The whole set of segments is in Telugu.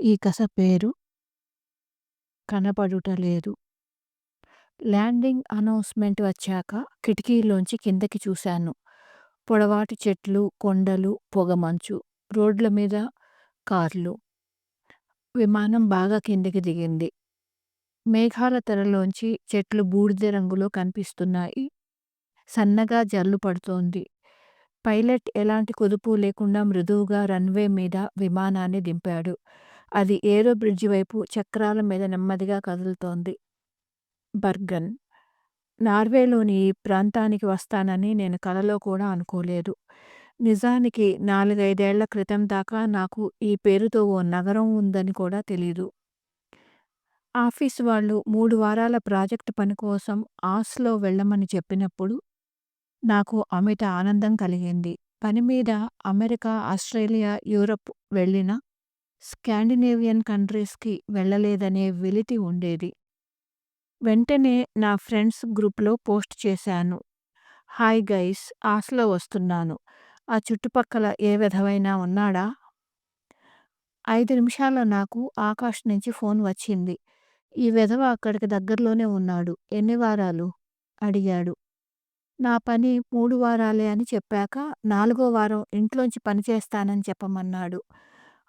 ఈ కస పేరు కనపడుట లేదు. ల్యాండింగ్ అనౌన్స్‌మెంట్ వచ్చాక కిటికీలోంచి కిందకి చూశాను. పొడవాటి చెట్లు, కొండలు, పొగమంచు. రోడ్ల మీద కార్లు. విమానం బాగా కిందకి దిగింది. మేఘాల తెరలోంచి చెట్లు బూడిద రంగులో కనిపిస్తున్నాయి. సన్నగా జల్లు పడుతోంది. పైలట్ ఎలాంటి కుదుపు లేకుండా మృదువుగా రన్‌వే మీద విమానాన్ని దింపాడు. అది ఏరో బ్రిడ్జి వైపు చక్రాల మీద నెమ్మదిగా కదులుతోంది. బర్గన్. నార్వేలోని ఈ ప్రాంతానికి వస్తానని నేను కలలో కూడా అనుకోలేదు. నిజానికి నాలుగైదేళ్ళ క్రితం దాకా నాకు ఈ పేరుతో ఓ నగరం ఉందని కూడా తెలీదు. ఆఫీస్ వాళ్ళు మూడు వారాల ప్రాజెక్ట్ పని కోసం ఆస్లో వెళ్ళమని చెప్పినప్పుడు నాకు అమిత ఆనందం కలిగింది. పని మీద అమెరికా, ఆస్ట్రేలియా, యూరప్ వెళ్ళినా స్కాండినేవియన్ కంట్రీస్‌కి వెళ్ళలేదనే వెలితి ఉండేది. వెంటనే నా ఫ్రెండ్స్ గ్రూప్‌లో పోస్ట్ చేశాను. హాయ్ గైస్ ఆస్లో వస్తున్నాను. ఆ చుట్టుపక్కల ఏ విధమైనా ఉన్నాడా? ఐదు నిమిషాల్లో నాకు ఆకాష్ నుంచి ఫోన్ వచ్చింది. ఈ విధవ అక్కడికి దగ్గరలోనే ఉన్నాడు. ఎన్ని వారాలు? అడిగాడు. నా పని మూడు వారాలే అని చెప్పాక నాలుగో వారం ఇంట్లోంచి పనిచేస్తానని చెప్పమన్నాడు.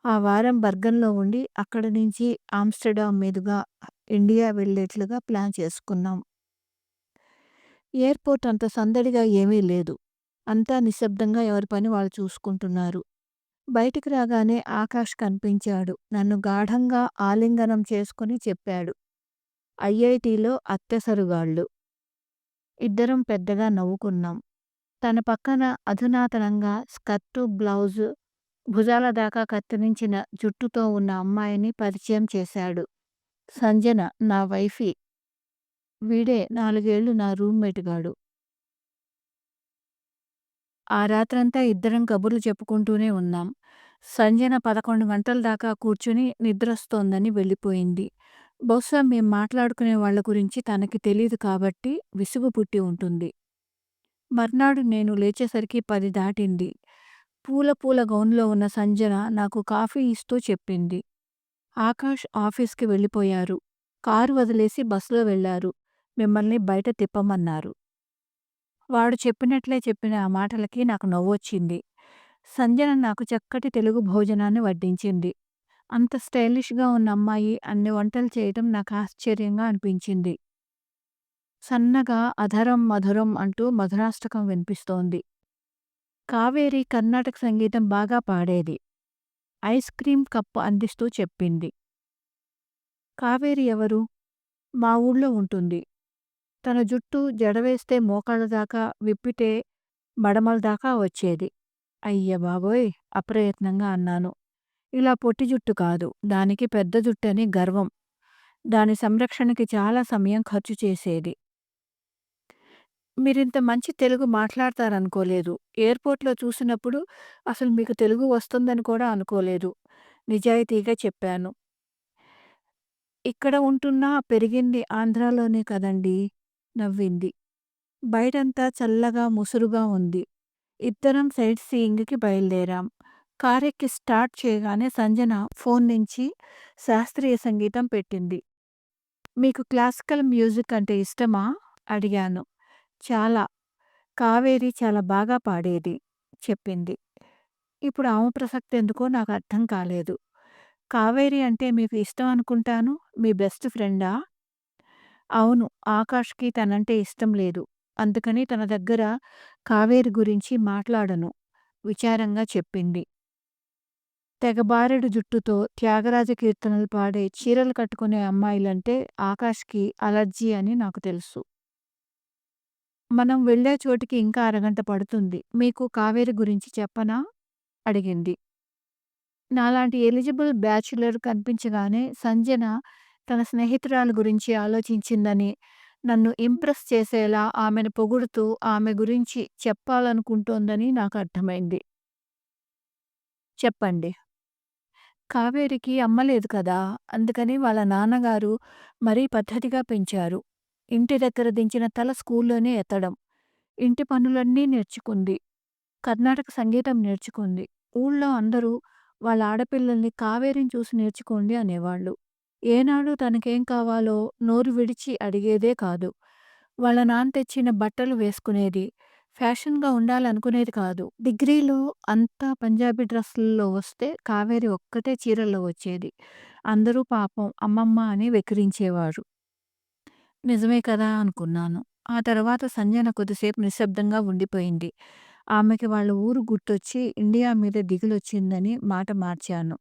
ఆ వారం బర్గన్‌లో ఉండి అక్కడి నుంచి ఆమ్స్టర్డామ్ మీదుగా ఇండియా వెళ్ళేట్లుగా ప్లాన్ చేసుకున్నాం. ఎయిర్‌పోర్ట్ అంత సందడిగా ఏమీ లేదు. అంతా నిశ్శబ్దంగా ఎవరి పని వాళ్ళు చూసుకుంటున్నారు. బయటికి రాగానే ఆకాష్ కనిపించాడు. నన్ను గాఢంగా ఆలింగనం చేసుకుని చెప్పాడు. ఐఐటీలో అత్తెసరుగాళ్ళు. ఇద్దరం పెద్దగా నవ్వుకున్నాం. తన పక్కన అధునాతనంగా స్కర్టు, బ్లౌజు, భుజాల దాకా కత్తిరించిన జుట్టుతో ఉన్న అమ్మాయిని పరిచయం చేశాడు. సంజన నా వైఫీ. వీడే నాలుగేళ్ళు నా రూమ్‌మేట్ గాడు. ఆ రాత్రంతా ఇద్దరం కబుర్లు చెప్పుకుంటూనే ఉన్నాం. సంజన పదకొండు గంటల దాకా కూర్చుని నిద్రస్తోందని వెళ్ళిపోయింది. బహుశా మేం మాట్లాడుకునే వాళ్ళ గురించి తనకి తెలియదు కాబట్టి విసుగు పుట్టి ఉంటుంది. మర్నాడు నేను లేచేసరికి పది దాటింది. పూల పూల గౌన్‌లో ఉన్న సంజన నాకు కాఫీ ఇస్తూ చెప్పింది. ఆకాష్ ఆఫీస్‌కి వెళ్ళిపోయారు. కారు వదిలేసి బస్సులో వెళ్ళారు. మిమ్మల్ని బయట తిప్పమన్నారు. వాడు చెప్పినట్లే చెప్పిన ఆ మాటలకి నాకు నవ్వొచ్చింది. సంజన నాకు చక్కటి తెలుగు భోజనాన్ని వడ్డించింది. అంత స్టైలిష్‌గా ఉన్న అమ్మాయి అన్ని వంటలు చేయటం నాకు ఆశ్చర్యంగా అనిపించింది. సన్నగా అధరం మధురం అంటూ మధురాష్టకం వినిపిస్తోంది. కావేరి కర్ణాటక సంగీతం బాగా పాడేది. ఐస్ క్రీం కప్పు అందిస్తూ చెప్పింది. కావేరి ఎవరు? మా ఊళ్ళో ఉంటుంది. తన జుట్టు జడవేస్తే మోకాళ్ళ దాకా, విప్పితే మడమల దాకా వచ్చేది. అయ్య బాబోయ్! అప్రయత్నంగా అన్నాను. ఇలా పొట్టి జుట్టు కాదు. దానికి పెద్ద జుట్టని గర్వం. దాని సంరక్షణకి చాలా సమయం ఖర్చు చేసేది. మీరింత మంచి తెలుగు మాట్లాడతారనుకోలేదు. ఎయిర్‌పోర్ట్‌లో చూసినప్పుడు అసలు మీకు తెలుగు వస్తుందని కూడా అనుకోలేదు. నిజాయితీగా చెప్పాను. ఇక్కడ ఉంటున్నా పెరిగింది ఆంధ్రాలోనే కదండీ! నవ్వింది. బయటంతా చల్లగా ముసురుగా ఉంది. ఇద్దరం సైట్ సీయింగ్‌కి బయలుదేరాం. కారెక్కి స్టార్ట్ చేయగానే సంజన ఫోన్ నుంచి శాస్త్రీయ సంగీతం పెట్టింది. మీకు క్లాసికల్ మ్యూజిక్ అంటే ఇష్టమా? అడిగాను. చాలా. కావేరి చాలా బాగా పాడేది. చెప్పింది. ఇప్పుడు ఆమె ప్రసక్తెందుకో నాకు అర్థం కాలేదు. కావేరి అంటే మీకు ఇష్టం అనుకుంటాను. మీ బెస్ట్ ఫ్రెండా? అవును. ఆకాష్‌కి తనంటే ఇష్టం లేదు. అందుకని తన దగ్గర కావేరి గురించి మాట్లాడను. విచారంగా చెప్పింది. తెగబారెడు జుట్టుతో త్యాగరాజ కీర్తనలు పాడే చీరలు కట్టుకునే అమ్మాయిలంటే ఆకాష్‌కి అలర్జీ అని నాకు తెలుసు. మనం వెళ్ళే చోటికి ఇంకా అరగంట పడుతుంది. మీకు కావేరి గురించి చెప్పనా? అడిగింది. నాలాంటి ఎలిజిబుల్ బ్యాచులర్ కనిపించగానే సంజన తన స్నేహితురాలి గురించి ఆలోచించిందని, నన్ను ఇంప్రెస్ చేసేలా ఆమెను పొగుడుతూ ఆమె గురించి చెప్పాలనుకుంటోందని నాకు అర్థమైంది. చెప్పండి. కావేరికి అమ్మ లేదు కదా! అందుకని వాళ్ళ నాన్నగారు మరీ పద్ధతిగా పెంచారు. ఇంటి దగ్గర దించిన తల స్కూల్లోనే ఎత్తడం. ఇంటి పనులన్నీ నేర్చుకుంది. కర్ణాటక సంగీతం నేర్చుకుంది. ఊళ్ళో అందరూ వాళ్ళ ఆడపిల్లల్ని కావేరిని చూసి నేర్చుకోండి అనేవాళ్ళు. ఏనాడు తనకేం కావాలో నోరు విడిచి అడిగేదే కాదు. వాళ్ళ నాన్న తెచ్చిన బట్టలు వేసుకునేది. ఫ్యాషన్‌గా ఉండాలనుకునేది కాదు. డిగ్రీలో అంతా పంజాబీ డ్రెస్సుల్లో వస్తే కావేరి ఒక్కటే చీరల్లో వచ్చేది. అందరూ పాపం అమ్మమ్మ అని వెక్కిరించేవారు. నిజమే కదా అనుకున్నాను. ఆ తర్వాత సంజన కొద్దిసేపు నిశ్శబ్దంగా ఉండిపోయింది. ఆమెకి వాళ్ళ ఊరు గుర్తొచ్చి ఇండియా మీద దిగులొచ్చిందని మాట మార్చాను.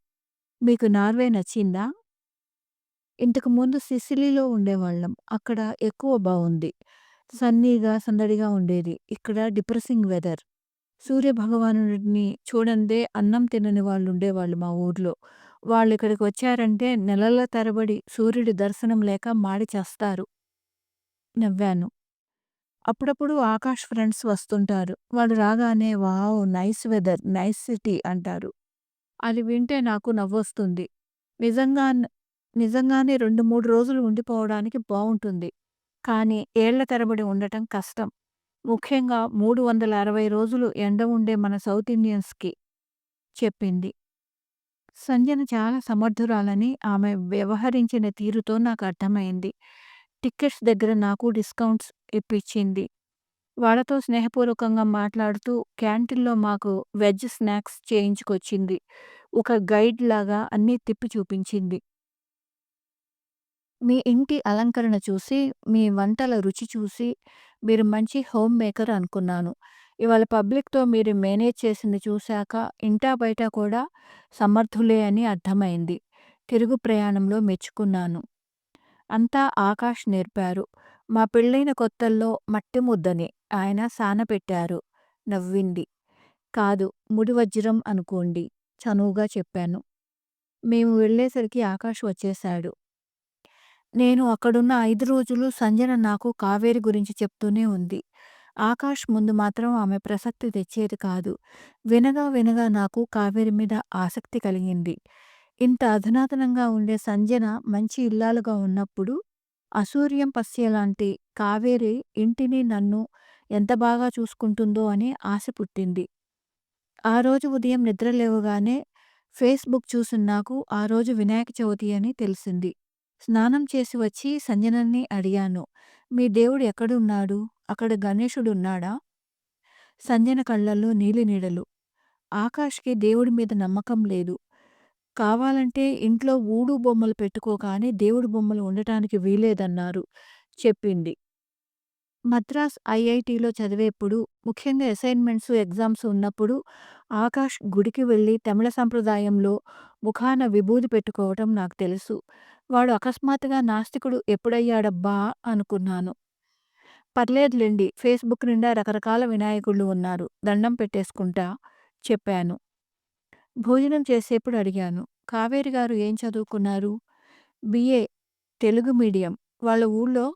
మీకు నార్వే నచ్చిందా? ఇంతకు ముందు సిసిలీలో ఉండేవాళ్ళం. అక్కడ ఎక్కువ బావుంది. సన్నీగా, సందడిగా ఉండేది. ఇక్కడ డిప్రెసింగ్ వెదర్. సూర్య భగవానుడిని చూడందే అన్నం తినని వాళ్ళుండేవాళ్ళు మా ఊర్లో. వాళ్ళిక్కడికి వచ్చారంటే నెలల తరబడి సూర్యుడి దర్శనం లేక మాడి చస్తారు. నవ్వాను. అప్పుడప్పుడు ఆకాష్ ఫ్రెండ్స్ వస్తుంటారు. వాళ్ళు రాగానే wow! Nice weather, nice city అంటారు. అది వింటే నాకు నవ్వొస్తుంది. నిజంగా నిజంగానే 2, 3 రోజులు ఉండిపోవడానికి బాగుంటుంది కానీ ఏళ్ళ తరబడి ఉండటం కష్టం. ముఖ్యంగా 360 రోజులు ఎండ ఉండే మన సౌత్ ఇండియన్స్‌కి చెప్పింది. సంజన చాలా సమర్థురాలని ఆమె వ్యవహరించిన తీరుతో నాకు అర్థమైంది. టికెట్స్ దగ్గర నాకు డిస్కౌంట్స్ ఇప్పించింది. వాళ్ళతో స్నేహపూర్వకంగా మాట్లాడుతూ క్యాంటీన్‌లో మాకు వెజ్ స్నాక్స్ చేయించుకొచ్చింది. ఒక గైడ్ లాగా అన్నీ తిప్పి చూపించింది. మీ ఇంటి అలంకరణ చూసి, మీ వంటల రుచి చూసి మీరు మంచి హోమ్ మేకర్ అనుకున్నాను. ఇవాళ పబ్లిక్‌తో మీరు మేనేజ్ చేసింది చూశాక ఇంటా బయట కూడా సమర్థులే అని అర్థమైంది. తిరుగు ప్రయాణంలో మెచ్చుకున్నాను. అంతా ఆకాష్ నేర్పారు. మా పెళ్ళైన కొత్తల్లో మట్టి ముద్దని ఆయన సానపెట్టారు. నవ్వింది. కాదు ముడివజ్రం అనుకోండి చనువుగా చెప్పాను. మేము వెళ్ళేసరికి ఆకాష్ వచ్చేశాడు. నేను అక్కడున్న ఐదు రోజులు సంజన నాకు కావేరి గురించి చెప్తూనే ఉంది. ఆకాష్ ముందు మాత్రం ఆమె ప్రసక్తి తెచ్చేది కాదు. వినగా వినగా నాకు కావేరి మీద ఆసక్తి కలిగింది. ఇంత అధునాతనంగా ఉండే సంజన మంచి ఇల్లాలుగా ఉన్నప్పుడు అసూర్యం పస్యలాంటి కావేరి ఇంటిని నన్ను ఎంత బాగా చూసుకుంటుందో అని ఆశ పుట్టింది. ఆ రోజు ఉదయం నిద్రలేవగానే ఫేస్‌బుక్ చూసిన నాకు ఆ రోజు వినాయక చవితి అని తెలిసింది. స్నానం చేసి వచ్చి సంజనని అడిగాను. మీ దేవుడు ఎక్కడున్నాడు? అక్కడ గణేశుడున్నాడా? సంజన కళ్ళల్లో నీలినీడలు. ఆకాష్‌కి దేవుడి మీద నమ్మకం లేదు. కావాలంటే ఇంట్లో ఊడు బొమ్మలు పెట్టుకో కానీ దేవుడి బొమ్మలు ఉండటానికి వీలేదన్నారు చెప్పింది. మద్రాస్ ఐఐటీలో చదివేప్పుడు ముఖ్యంగా అసైన్‌మెంట్స్, ఎగ్జామ్స్ ఉన్నప్పుడు ఆకాష్ గుడికి వెళ్ళి తమిళ సంప్రదాయంలో ముఖాన విభూది పెట్టుకోవటం నాకు తెలుసు. వాడు అకస్మాత్తుగా నాస్తికుడు ఎప్పుడయ్యాడబ్బా అనుకున్నాను. పర్లేదులెండి ఫేస్‌బుక్ నిండా రకరకాల వినాయకుళ్ళు ఉన్నారు. దండం పెట్టేసుకుంటా చెప్పాను. భోజనం చేసేప్పుడు అడిగాను. కావేరి గారు ఏం చదువుకున్నారు? BA Telugu medium. వాళ్ళ ఊళ్ళో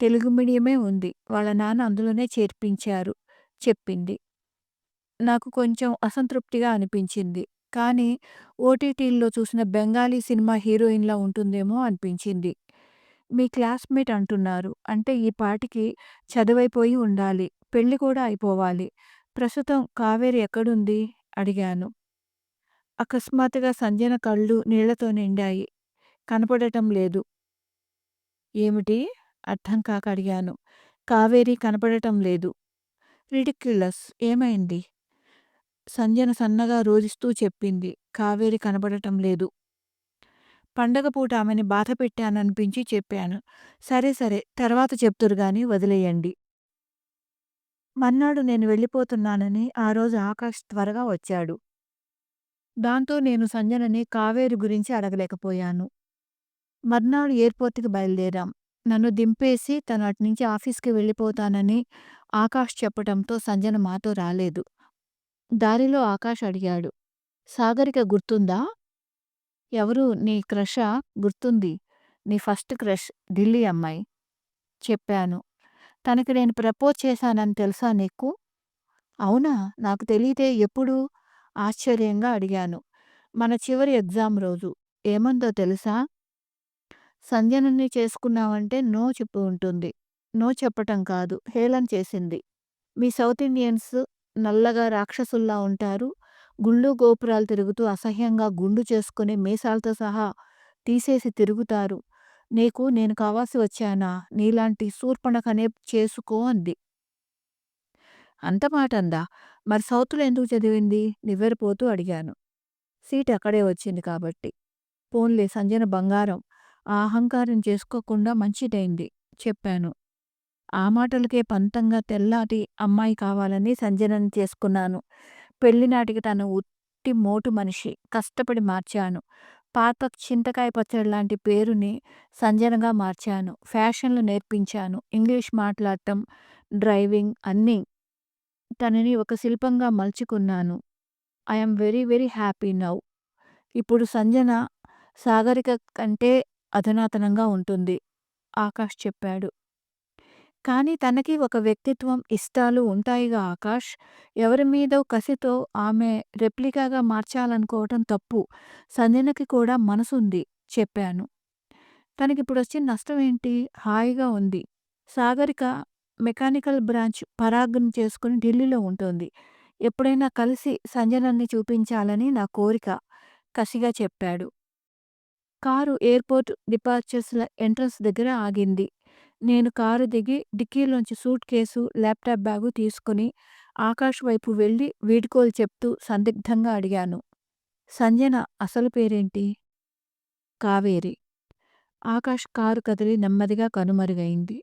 తెలుగు మీడియమే ఉంది. వాళ్ళ నాన్న అందులోనే చేర్పించారు చెప్పింది. నాకు కొంచెం అసంతృప్తిగా అనిపించింది. కానీ ఓటీటీల్లో చూసిన బెంగాలీ సినిమా హీరోయిన్‌లా ఉంటుందేమో అనిపించింది. మీ క్లాస్‌మేట్ అంటున్నారు. అంటే ఈ పాటికి చదువైపోయి ఉండాలి. పెళ్ళి కూడా అయిపోవాలి. ప్రస్తుతం కావేరి ఎక్కడుంది? అడిగాను. అకస్మాత్తుగా సంజన కళ్ళు నీళ్ళతో నిండాయి. కనపడటం లేదు. ఏమిటి? అర్థం కాక అడిగాను. కావేరి కనపడటం లేదు. రిడిక్యులస్ ఏమైంది? సంజన సన్నగా రోదిస్తూ చెప్పింది. కావేరి కనపడటం లేదు. పండగ పూట ఆమెని బాధపెట్టాననిపించి చెప్పాను. సరే సరే తర్వాత చెప్తురు గాని వదిలెయ్యండి. మన్నాడు నేను వెళ్ళిపోతున్నానని ఆ రోజు ఆకాష్ త్వరగా వచ్చాడు. దాంతో నేను సంజనని కావేరి గురించి అడగలేకపోయాను. మర్నాడు ఎయిర్‌పోర్ట్‌కి బయలుదేరాం. నన్ను దింపేసి తను అటునుంచి ఆఫీస్‌కి వెళ్ళిపోతానని ఆకాష్ చెప్పటంతో సంజన మాతో రాలేదు. దారిలో ఆకాష్ అడిగాడు. సాగరిక గుర్తుందా? ఎవరు నీ క్రషా? గుర్తుంది. నీ ఫస్ట్ క్రష్ ఢిల్లీ అమ్మాయి. చెప్పాను. తనకి నేను ప్రపోజ్ చేశానని తెలుసా నీకు? అవునా? నాకు తెలీదే ఎప్పుడు? ఆశ్చర్యంగా అడిగాను. మన చివరి ఎగ్జామ్ రోజు. ఏమందో తెలుసా? సంజనని చేసుకున్నావంటే నో చెప్పు ఉంటుంది. నో చెప్పటం కాదు హేళన చేసింది. మీ సౌత్ ఇండియన్స్ నల్లగా రాక్షసుల్లా ఉంటారు. గుళ్ళు గోపురాలు తిరుగుతూ అసహ్యంగా గుండు చేసుకుని మీసాలతో సహా తీసేసి తిరుగుతారు నీకు నేను కావాల్సి వచ్చానా నీలాంటి శూర్పణకనే చేసుకో అంది అంత మాట అందా మరి సౌత్లో ఎందుకు చదివింది? నివ్వెరపోతూ అడిగాను. సీట్ అక్కడే వచ్చింది కాబట్టి. పోన్లే సంజన బంగారం. ఆ అహంకారం చేసుకోకుండా మంచిదైంది చెప్పాను. ఆ మాటలకే పంతంగా తెల్లాటి అమ్మాయి కావాలని సంజనని చేసుకున్నాను. పెళ్ళినాటికి తను ఉట్టి మోటు మనిషి కష్టపడి మార్చాను. పాత చింతకాయ పచ్చడి లాంటి పేరుని సంజనగా మార్చాను. ఫ్యాషన్లు నేర్పించాను. ఇంగ్లీష్ మాట్లాడటం డ్రైవింగ్ అన్నీ తనని ఒక శిల్పంగా మలుచుకున్నాను. I'm very very happy now. ఇప్పుడు సంజన సాగరిక కంటే అధునాతనంగా ఉంటుంది ఆకాష్ చెప్పాడు. కానీ తనకి ఒక వ్యక్తిత్వం ఇష్టాలు ఉంటాయిగా ఆకాష్. ఎవరి మీదో కసితో ఆమె రెప్లికాగా మార్చాలనుకోవటం తప్పు. సంజనకి కూడా మనసుంది చెప్పాను. తనకిప్పుడు వచ్చిన నష్టం ఏంటి హాయిగా ఉంది. సాగరిక మెకానికల్ బ్రాంచ్ పరాగ్ను చేసుకుని ఢిల్లీలో ఉంటుంది. ఎప్పుడైనా కలిసి సంజనాన్ని చూపించాలని నా కోరిక కసిగా చెప్పాడు. కారు ఎయిర్పోర్ట్ డిపార్చర్స్ల ఎంట్రన్స్ దగ్గర ఆగింది. నేను కారు దిగి డిక్కీలోంచి సూట్ కేసు ల్యాప్టాప్ బ్యాగు తీసుకుని ఆకాష్ వైపు వెళ్ళి వీడ్కోలు చెప్తూ సందిగ్ధంగా అడిగాను. సంజన అసలు పేరేంటి? కావేరి. ఆకాష్ కారు కదిలి నెమ్మదిగా కనుమరుగైంది.